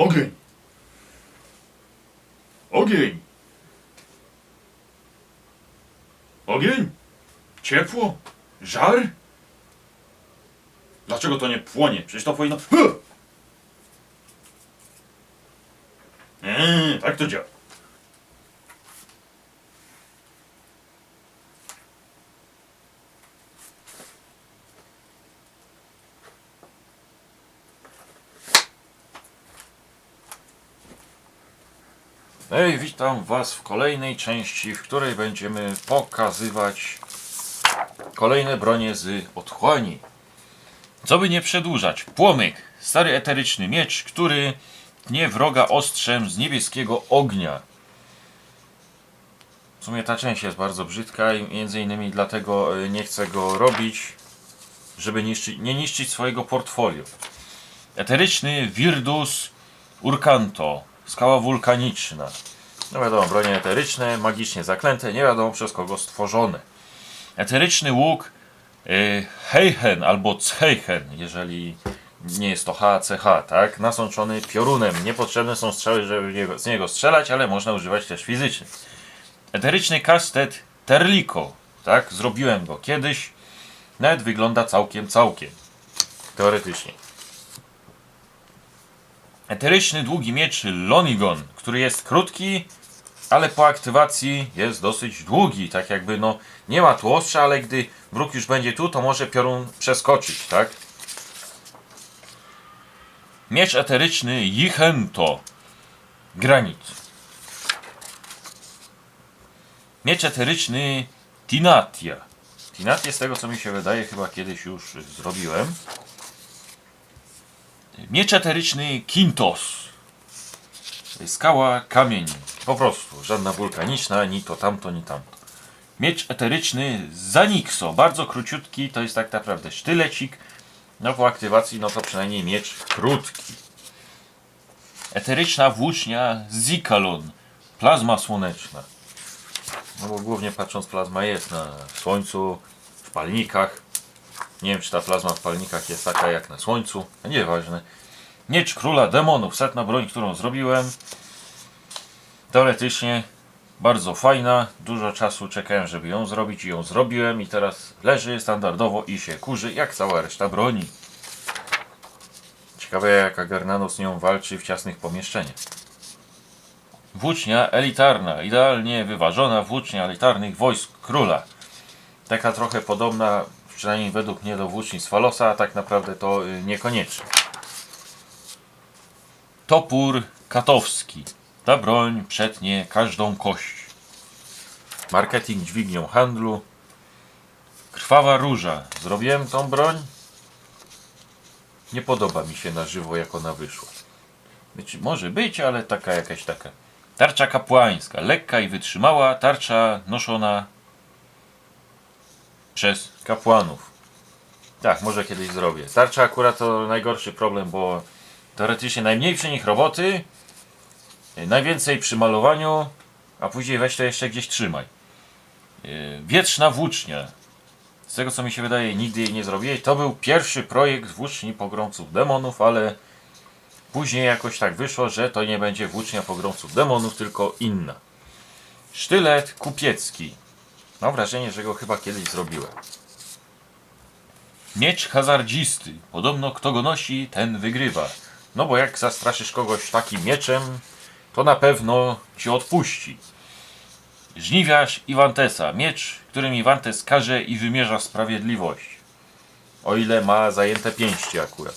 Ogień! Ogień! Ogień? Ciepło? Żar? Dlaczego to nie płonie? Przecież to powinno... Eee, tak to działa. Hej, witam Was w kolejnej części, w której będziemy pokazywać kolejne bronie z otchłani. Co by nie przedłużać, płomyk, stary eteryczny miecz, który tnie wroga ostrzem z niebieskiego ognia. W sumie ta część jest bardzo brzydka i między innymi dlatego e, nie chcę go robić, żeby niszczyć, nie niszczyć swojego portfolio. Eteryczny Virdus Urkanto, skała wulkaniczna. No wiadomo, bronie eteryczne, magicznie zaklęte, nie wiadomo przez kogo stworzone. Eteryczny łuk y, Heichen albo Cheichen, jeżeli nie jest to HCH, tak? Nasączony piorunem. Niepotrzebne są strzały, żeby z niego strzelać, ale można używać też fizycznie. Eteryczny kastet Terliko, tak? Zrobiłem go kiedyś. Nawet wygląda całkiem, całkiem. Teoretycznie. Eteryczny długi miecz Lonigon, który jest krótki, ale po aktywacji jest dosyć długi. Tak jakby no nie ma tu ostrza, ale gdy wróg już będzie tu, to może piorun przeskoczyć, tak? Miecz eteryczny Jichento. Granit. Miecz eteryczny Tinatia. Tinatia z tego co mi się wydaje chyba kiedyś już zrobiłem. Miecz eteryczny Kintos. Skała, kamień. Po prostu. Żadna wulkaniczna, ni to tamto, ni tamto. Miecz eteryczny Zanixo. Bardzo króciutki. To jest tak naprawdę sztylecik. No po aktywacji, no to przynajmniej miecz krótki. Eteryczna włócznia Zikalon. Plazma słoneczna. No bo głównie patrząc plazma jest na słońcu, w palnikach. Nie wiem, czy ta plazma w palnikach jest taka jak na słońcu. Nieważne. Miecz króla demonów. Setna broń, którą zrobiłem. Teoretycznie bardzo fajna. Dużo czasu czekałem, żeby ją zrobić i ją zrobiłem. I teraz leży standardowo i się kurzy, jak cała reszta broni. Ciekawe, jak Agernano z nią walczy w ciasnych pomieszczeniach. Włócznia elitarna, idealnie wyważona włócznia elitarnych wojsk króla. Taka trochę podobna, przynajmniej według mnie, do włóczni z Falosa, a tak naprawdę to y, niekoniecznie. Topór katowski. Ta broń przetnie każdą kość. Marketing dźwignią handlu. Krwawa róża. Zrobiłem tą broń. Nie podoba mi się na żywo, jak ona wyszła. Może być, ale taka jakaś taka. Tarcza kapłańska. Lekka i wytrzymała. Tarcza noszona przez kapłanów. Tak, może kiedyś zrobię. Tarcza akurat to najgorszy problem, bo teoretycznie najmniej przy nich roboty, y, najwięcej przy malowaniu, a później weź to jeszcze gdzieś trzymaj. Y, Wietrzna włócznia. Z tego co mi się wydaje, nigdy jej nie zrobiłeś. To był pierwszy projekt włóczni pogromców demonów, ale później jakoś tak wyszło, że to nie będzie włócznia pogromców demonów, tylko inna. Sztylet kupiecki. Mam wrażenie, że go chyba kiedyś zrobiłem. Miecz hazardzisty. Podobno kto go nosi, ten wygrywa. No bo jak zastraszysz kogoś takim mieczem, to na pewno ci odpuści. Żniwiarz Iwantesa. Miecz, którym Iwantes karze i wymierza sprawiedliwość. O ile ma zajęte pięści akurat.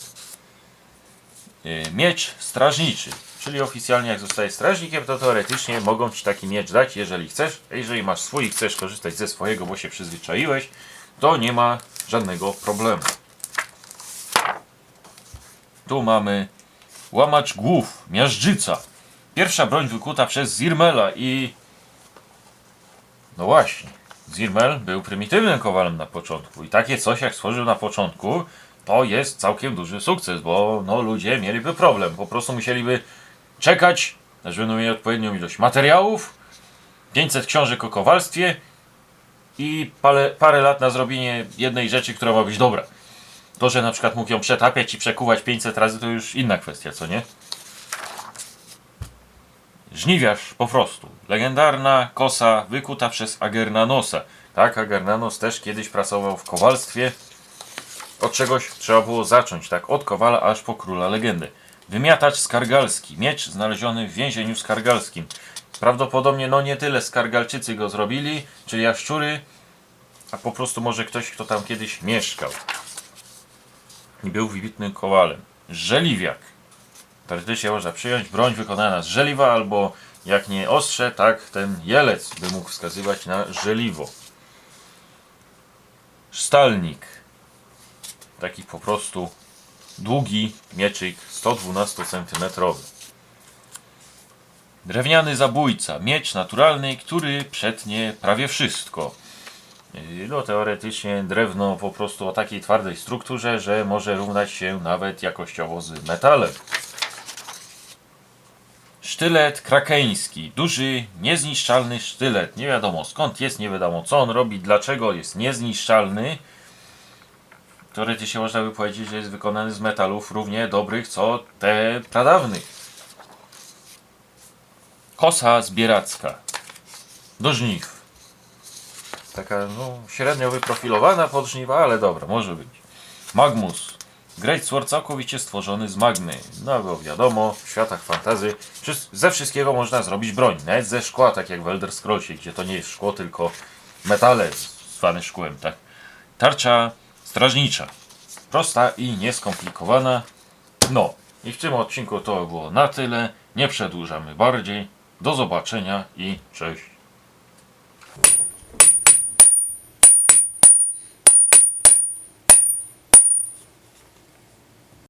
E, Miecz strażniczy. Czyli oficjalnie jak zostajesz strażnikiem, to teoretycznie mogą ci taki miecz dać, jeżeli chcesz. Jeżeli masz swój i chcesz korzystać ze swojego, bo się przyzwyczaiłeś, to nie ma żadnego problemu. Tu mamy łamacz głów, miażdżyca. Pierwsza broń wykuta przez Zirmela i... No właśnie, Zirmel był prymitywnym kowalem na początku i takie coś jak stworzył na początku, to jest całkiem duży sukces, bo no ludzie mieliby problem, po prostu musieliby czekać, aż będą mieli odpowiednią ilość materiałów, 500 książek o kowalstwie i parę, parę lat na zrobienie jednej rzeczy, która ma być dobra. To, że na przykład mógł ją przetapiać i przekuwać 500 razy, to już inna kwestia, co nie? Żniwiarz po prostu. Legendarna kosa wykuta przez Agernanosa. Tak, Agernanos też kiedyś pracował w kowalstwie. Od czegoś trzeba było zacząć, tak? Od kowala aż po króla legendy. Wymiatacz skargalski. Miecz znaleziony w więzieniu skargalskim. Prawdopodobnie no nie tyle skargalczycy go zrobili, czyli jaszczury, a po prostu może ktoś, kto tam kiedyś mieszkał. I był wybitnym kowalem. Żeliwiak. Teoretycznie można przyjąć broń wykonana z żeliwa, albo jak nie ostrze, tak ten jelec by mógł wskazywać na żeliwo. Sztalnik. Taki po prostu długi mieczyk 112 cm. Drewniany zabójca. Miecz naturalny, który przetnie prawie wszystko. Yy, No teoretycznie drewno po prostu o takiej twardej strukturze, że może równać się nawet jakościowo z metalem. Sztylet krakeński. Duży, niezniszczalny sztylet. Nie wiadomo skąd jest, nie wiadomo co on robi, dlaczego jest niezniszczalny. Teoretycznie można by powiedzieć, że jest wykonany z metalów równie dobrych co te pradawnych. Kosa zbieracka. Do żniw. Taka no, średnio wyprofilowana pod żniwa, ale dobra, może być. Magmus. Great Sword całkowicie stworzony z magmy. No bo wiadomo, w światach fantazy ze wszystkiego można zrobić broń. Nawet ze szkła, tak jak w Elder Scrollsie, gdzie to nie jest szkło, tylko metale zwane szkłem, tak? Tarcza strażnicza. Prosta i nieskomplikowana. No, i w tym odcinku to było na tyle. Nie przedłużamy bardziej. Do zobaczenia i cześć.